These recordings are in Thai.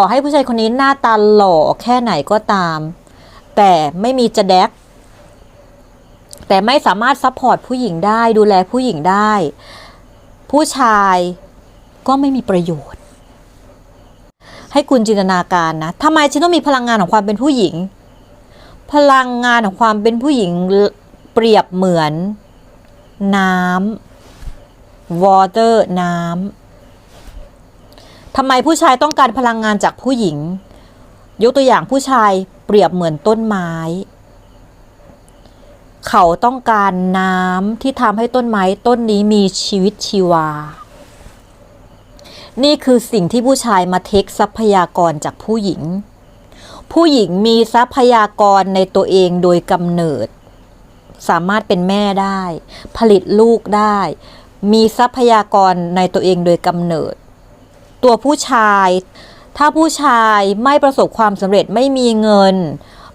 ต่อให้ผู้ชายคนนี้หน้าตาหล่อแค่ไหนก็ตาม แต่ไม่มีจะแดกแต่ไม่สามารถซัพพอร์ตผู้หญิงได้ดูแลผู้หญิงได้ ผู้ชายก็ไม่มีประโยชน์ ให้คุณจินตนาการนะทำไมฉันต้องมีพลังงานของความเป็นผู้หญิง พลังงานของความเป็นผู้หญิงเปรียบเหมือน น้ำ water น้ำ ทำไมผู้ชายต้องการพลังงานจากผู้หญิง ยกตัวอย่างผู้ชายเปรียบเหมือนต้นไม้ เขาต้องการน้ำที่ทำให้ต้นไม้ต้นนี้มีชีวิตชีวา นี่คือสิ่งที่ผู้ชายมาเทคทรัพยากรจากผู้หญิง ผู้หญิงมีทรัพยากรในตัวเองโดยกำเนิด สามารถเป็นแม่ได้ ผลิตลูกได้ มีทรัพยากรในตัวเองโดยกำเนิด ตัวผู้ชาย ถ้าผู้ชายไม่ประสบความสำเร็จไม่มีเงิน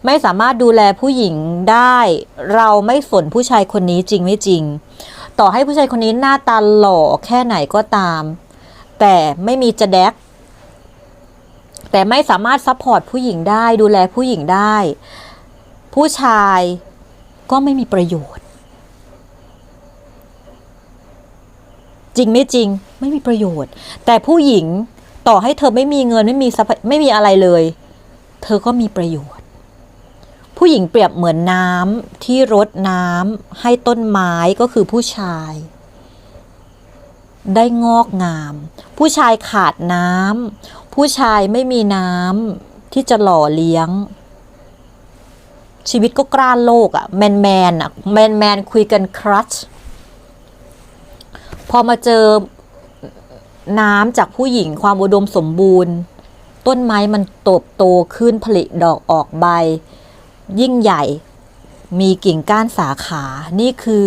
ไม่สามารถดูแลผู้หญิงได้ เราไม่สนผู้ชายคนนี้จริงไม่จริง ต่อให้ผู้ชายคนนี้หน้าตาหล่อแค่ไหนก็ตาม แต่ไม่มีจะแดกแต่ไม่สามารถซัพพอร์ตผู้หญิงได้ดูแลผู้หญิงได้ ผู้ชายก็ไม่มีประโยชน์ จริงไม่จริงไม่มีประโยชน์ แต่ผู้หญิงต่อให้เธอไม่มีเงินไม่มีทรัพไม่มีอะไรเลย เธอก็มีประโยชน์ ผู้หญิงเปรียบเหมือนน้ำที่รดน้ำให้ต้นไม้ก็คือผู้ชาย ได้งอกงาม ผู้ชายขาดน้ำผู้ชายไม่มีน้ำที่จะหล่อเลี้ยง ชีวิตก็กล้านโลกอะแมนแมนอะแมนแมนคุยกันครัช พอมาเจอน้ำจากผู้หญิงความอุดมสมบูรณ์ ต้นไม้มันโตบโตขึ้นผลิดอกออกใบ ยิ่งใหญ่มีกิ่งก้านสาขา นี่คือ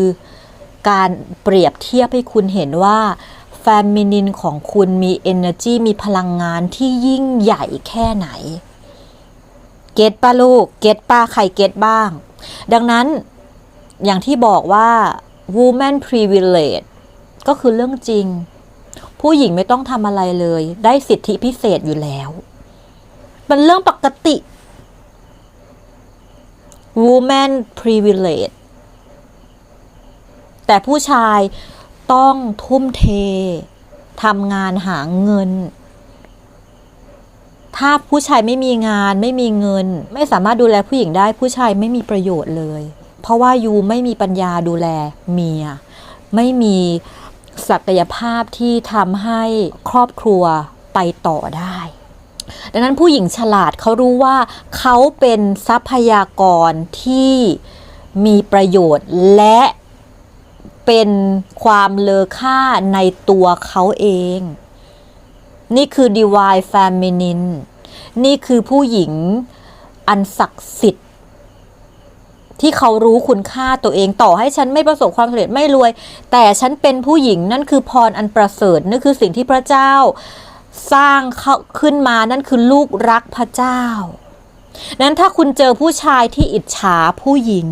การเปรียบเทียบให้คุณเห็นว่าแฟมินินของคุณมี energy มีพลังงานที่ยิ่งใหญ่แค่ไหน เก็ตป้าลูก เก็ตป้าใครเก็ตบ้าง ดังนั้นอย่างที่บอกว่า woman privilege ก็คือเรื่องจริง ผู้หญิงไม่ต้องทำอะไรเลย ได้สิทธิพิเศษอยู่แล้วเป็นเรื่องปกติ woman privilege แต่ผู้ชายต้องทุ่มเททำงานหาเงิน ถ้าผู้ชายไม่มีงานไม่มีเงิน ไม่สามารถดูแลผู้หญิงได้ผู้ชายไม่มีประโยชน์เลย เพราะว่ายูไม่มีปัญญาดูแลเมีย ไม่มี ศักยภาพที่ทำให้ครอบครัวไปต่อได้ ดังนั้นผู้หญิงฉลาดเขารู้ว่าเขาเป็นทรัพยากรที่มีประโยชน์และเป็นความเลอค่าในตัวเขาเอง นี่คือ divine feminine นี่คือผู้หญิงอันศักดิ์สิทธิ์ ที่เขารู้คุณค่าตัวเองต่อให้ฉันไม่ประสบความสำเร็จไม่รวย แต่ฉันเป็นผู้หญิงนั่นคือพรอันประเสริฐนั่นคือสิ่งที่พระเจ้า สร้างเขาขึ้นมานั่นคือลูกรักพระเจ้า นั้นถ้าคุณเจอผู้ชายที่อิจฉาผู้หญิง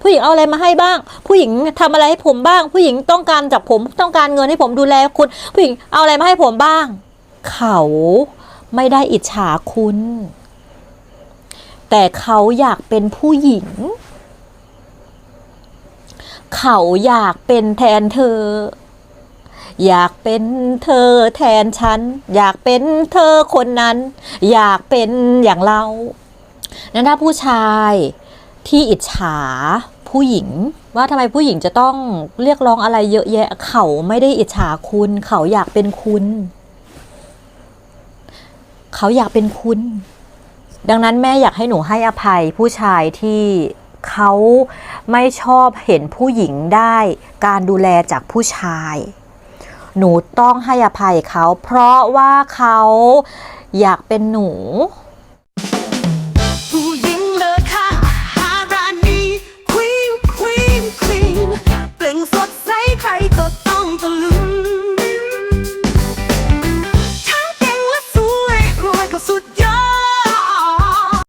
ผู้หญิงเอาอะไรมาให้บ้าง ผู้หญิงทำอะไรให้ผมบ้าง ผู้หญิงต้องการจากผมต้องการเงินให้ผมดูแลคุณ ผู้หญิงเอาอะไรมาให้ผมบ้าง เขาไม่ได้อิจฉาคุณ แต่เขาอยากเป็นผู้หญิง เขาอยากเป็นแทนเธอ อยากเป็นเธอแทนฉัน อยากเป็นเธอคนนั้น อยากเป็นอย่างเรานั้นถ้าผู้ชายที่อิจฉาผู้หญิงว่าทำไมผู้หญิงจะต้องเรียกร้องอะไรเยอะแยะ เขาไม่ได้อิจฉาคุณ เขาอยากเป็นคุณ เขาอยากเป็นคุณ ดังนั้นแม่อยากให้หนูให้อภัยผู้ชายที่เขาไม่ชอบเห็นผู้หญิงได้การดูแลจากผู้ชาย หนูต้องให้อภัยเขา เพราะว่าเขาอยากเป็นหนูใครก็ต้องตะลึง